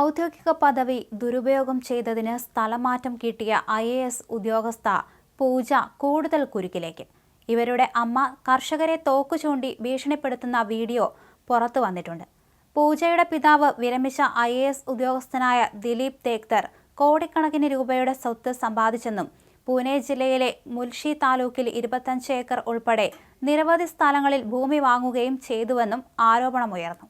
ഔദ്യോഗിക പദവി ദുരുപയോഗം ചെയ്തതിന് സ്ഥലമാറ്റം കിട്ടിയ ഐ എ എസ് ഉദ്യോഗസ്ഥ പൂജ കൂടുതൽ കുരുക്കിലേക്ക്. ഇവരുടെ അമ്മ കർഷകരെ തോക്കു ചൂണ്ടി ഭീഷണിപ്പെടുത്തുന്ന വീഡിയോ പുറത്തു വന്നിട്ടുണ്ട്. പൂജയുടെ പിതാവ് വിരമിച്ച ഐ എ എസ് ഉദ്യോഗസ്ഥനായ ദിലീപ് തേക്തർ കോടിക്കണക്കിന് രൂപയുടെ സ്വത്ത് സമ്പാദിച്ചെന്നും പൂനെ ജില്ലയിലെ മുൽഷി താലൂക്കിൽ ഇരുപത്തഞ്ച് ഏക്കർ ഉൾപ്പെടെ നിരവധി സ്ഥലങ്ങളിൽ ഭൂമി വാങ്ങുകയും ചെയ്തുവെന്നും ആരോപണമുയർന്നു.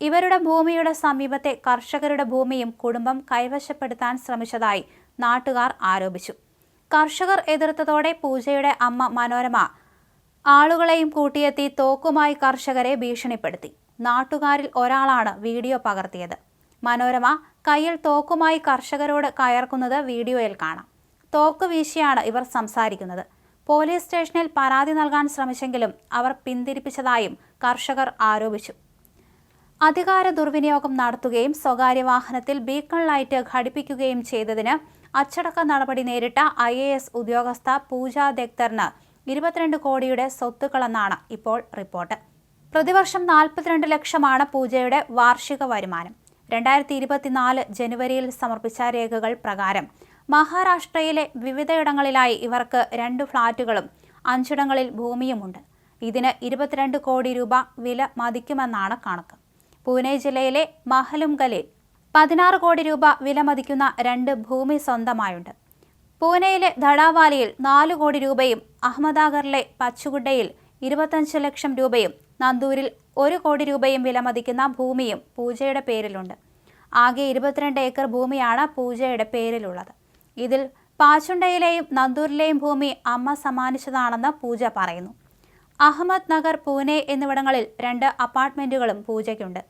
ഇവരുടെ ഭൂമിയുടെ സമീപത്തെ കർഷകരുടെ ഭൂമിയും കുടുംബം കൈവശപ്പെടുത്താൻ ശ്രമിച്ചതായി നാട്ടുകാർ ആരോപിച്ചു. കർഷകർ എതിർത്തതോടെ പൂജയുടെ അമ്മ മനോരമ ആളുകളെയും കൂട്ടിയെത്തി തോക്കുമായി കർഷകരെ ഭീഷണിപ്പെടുത്തി. നാട്ടുകാരിൽ ഒരാളാണ് വീഡിയോ പകർത്തിയത്. മനോരമ കയ്യിൽ തോക്കുമായി കർഷകരോട് കയർക്കുന്നത് വീഡിയോയിൽ കാണാം. തോക്ക് വീശിയാണ് ഇവർ സംസാരിക്കുന്നത്. പോലീസ് സ്റ്റേഷനിൽ പരാതി നൽകാൻ ശ്രമിച്ചെങ്കിലും അവർ പിന്തിരിപ്പിച്ചതായും കർഷകർ ആരോപിച്ചു. അധികാര ദുർവിനിയോഗം നടത്തുകയും സ്വകാര്യ വാഹനത്തിൽ ബീക്കൺ ലൈറ്റ് ഘടിപ്പിക്കുകയും ചെയ്തതിന് അച്ചടക്ക നടപടി നേരിട്ട ഐ എ എസ് ഉദ്യോഗസ്ഥ പൂജ ദക്തറിന് ഇരുപത്തിരണ്ട് കോടിയുടെ സ്വത്തുക്കളെന്നാണ് ഇപ്പോൾ റിപ്പോർട്ട്. പ്രതിവർഷം നാൽപ്പത്തിരണ്ട് ലക്ഷമാണ് പൂജയുടെ വാർഷിക വരുമാനം. രണ്ടായിരത്തി ഇരുപത്തിനാല് ജനുവരിയിൽ സമർപ്പിച്ച രേഖകൾ പ്രകാരം മഹാരാഷ്ട്രയിലെ വിവിധയിടങ്ങളിലായി ഇവർക്ക് രണ്ട് ഫ്ളാറ്റുകളും അഞ്ചിടങ്ങളിൽ ഭൂമിയുമുണ്ട്. ഇതിന് ഇരുപത്തിരണ്ട് കോടി രൂപ വില മതിക്കുമെന്നാണ് കണക്ക്. പൂനെ ജില്ലയിലെ മഹലുംഗലിൽ പതിനാറ് കോടി രൂപ വിലമതിക്കുന്ന രണ്ട് ഭൂമി സ്വന്തമായുണ്ട്. പൂനെയിലെ ധടാവാലിയിൽ നാലു കോടി രൂപയും അഹമ്മദാഗറിലെ പച്ചുകുഡയിൽ ഇരുപത്തഞ്ച് ലക്ഷം രൂപയും നന്ദൂരിൽ ഒരു കോടി രൂപയും വിലമതിക്കുന്ന ഭൂമിയും പൂജയുടെ പേരിലുണ്ട്. ആകെ ഇരുപത്തിരണ്ട് ഏക്കർ ഭൂമിയാണ് പൂജയുടെ പേരിലുള്ളത്. ഇതിൽ പാച്ചുണ്ടയിലെയും നന്ദൂരിലെയും ഭൂമി അമ്മ സമ്മാനിച്ചതാണെന്ന് പൂജ പറയുന്നു. അഹമ്മദ് നഗർ പൂനെ എന്നിവിടങ്ങളിൽ രണ്ട് അപ്പാർട്ട്മെന്റുകളും പൂജയ്ക്കുണ്ട്.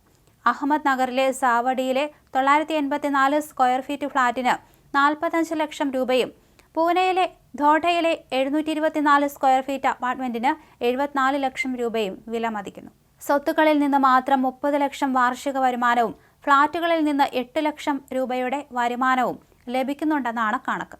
അഹമ്മദ് നഗറിലെ സാവടിയിലെ തൊള്ളായിരത്തി എൺപത്തിനാല് സ്ക്വയർ ഫീറ്റ് ഫ്ളാറ്റിന് നാൽപ്പത്തഞ്ച് ലക്ഷം രൂപയും പൂനെയിലെ ധോഡയിലെ എഴുന്നൂറ്റി ഇരുപത്തിനാല് സ്ക്വയർ ഫീറ്റ് അപ്പാർട്ട്മെന്റിന് എഴുപത്തിനാല് ലക്ഷം രൂപയും വില മതിക്കുന്നു സ്വത്തുക്കളിൽ നിന്ന് മാത്രം മുപ്പത് ലക്ഷം വാർഷിക വരുമാനവും ഫ്ളാറ്റുകളിൽ നിന്ന് എട്ട് ലക്ഷം രൂപയുടെ വരുമാനവും ലഭിക്കുന്നുണ്ടെന്നാണ് കണക്ക്.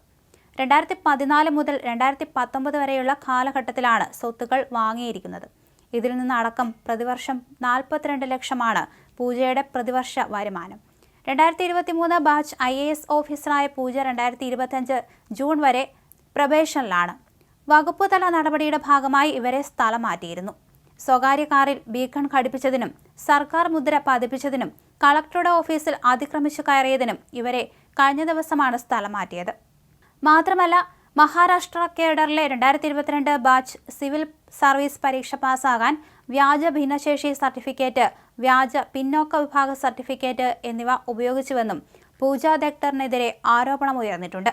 രണ്ടായിരത്തി പതിനാല് മുതൽ രണ്ടായിരത്തി പത്തൊമ്പത് വരെയുള്ള കാലഘട്ടത്തിലാണ് സ്വത്തുക്കൾ വാങ്ങിയിരിക്കുന്നത്. ഇതിൽ നിന്നടക്കം പ്രതിവർഷം നാൽപ്പത്തിരണ്ട് ലക്ഷമാണ് പൂജയുടെ പ്രതിവർഷ വരുമാനം. രണ്ടായിരത്തി ഇരുപത്തി മൂന്ന് ബാച്ച് ഐ എ എസ് ഓഫീസറായ പൂജ രണ്ടായിരത്തി ഇരുപത്തഞ്ച് ജൂൺ വരെ പ്രവേശനിലാണ് വകുപ്പ് തല നടപടിയുടെ ഭാഗമായി ഇവരെ സ്ഥലം മാറ്റിയിരുന്നു. സ്വകാര്യ കാറിൽ ബീക്കൺ ഘടിപ്പിച്ചതിനും സർക്കാർ മുദ്ര പതിപ്പിച്ചതിനും കളക്ടറുടെ ഓഫീസിൽ അതിക്രമിച്ചു കയറിയതിനും ഇവരെ കഴിഞ്ഞ ദിവസമാണ് സ്ഥലം മാറ്റിയത്. മാത്രമല്ല മഹാരാഷ്ട്ര കേഡറിലെ രണ്ടായിരത്തി ഇരുപത്തിരണ്ട് ബാച്ച് സിവിൽ സർവീസ് പരീക്ഷ പാസ്സാകാൻ വ്യാജ ഭിന്നശേഷി സർട്ടിഫിക്കറ്റ് വ്യാജ പിന്നോക്ക വിഭാഗ സർട്ടിഫിക്കറ്റ് എന്നിവ ഉപയോഗിച്ചുവെന്നും പൂജ ദക്തറിനെതിരെ ആരോപണമുയർന്നിട്ടുണ്ട്.